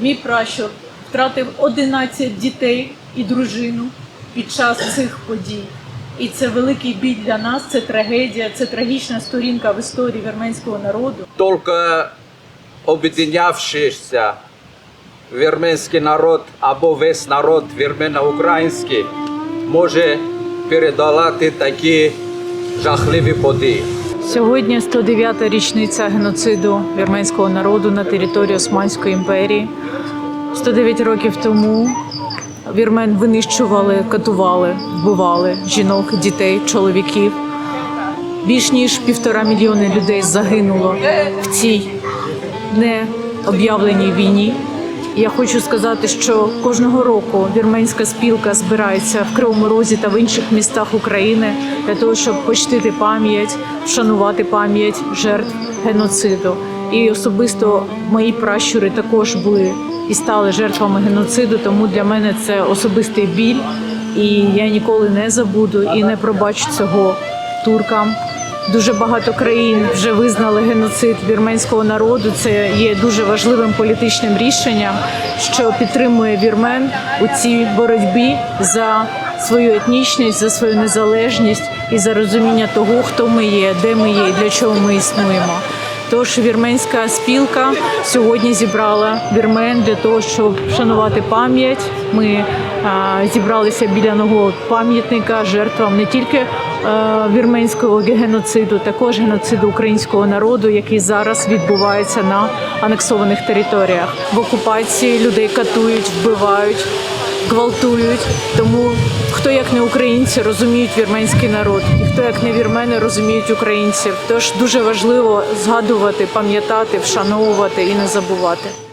Мій пращур втратив 11 дітей і дружину під час цих подій. І це великий біль для нас, це трагедія, це трагічна сторінка в історії вірменського народу. Только об'єднавшися вірменський народ або весь народ вірмено-український може передолати такі жахливі події. Сьогодні 109-та річниця геноциду вірменського народу на території Османської імперії. 109 років тому вірмен винищували, катували, вбивали жінок, дітей, чоловіків. Більш ніж півтора мільйони людей загинуло в цій необ'явленій війні. Я хочу сказати, що кожного року вірменська спілка збирається в Кривому Розі та в інших містах України для того, щоб почтити пам'ять, вшанувати пам'ять жертв геноциду. І особисто мої пращури також були і стали жертвами геноциду. Тому для мене це особистий біль, і я ніколи не забуду і не пробачу цього туркам. Дуже багато країн вже визнали геноцид вірменського народу. Це є дуже важливим політичним рішенням, що підтримує вірмен у цій боротьбі за свою етнічність, за свою незалежність і за розуміння того, хто ми є, де ми є і для чого ми існуємо. Тож вірменська спілка сьогодні зібрала вірмен для того, щоб вшанувати пам'ять. Ми а, зібралися біля нового пам'ятника жертвам не тільки вірменського геноциду, також геноциду українського народу, який зараз відбувається на анексованих територіях. В окупації людей катують, вбивають, гвалтують. Тому хто як не українці розуміють вірменський народ, і хто як не вірмени розуміють українців. Тож дуже важливо згадувати, пам'ятати, вшановувати і не забувати.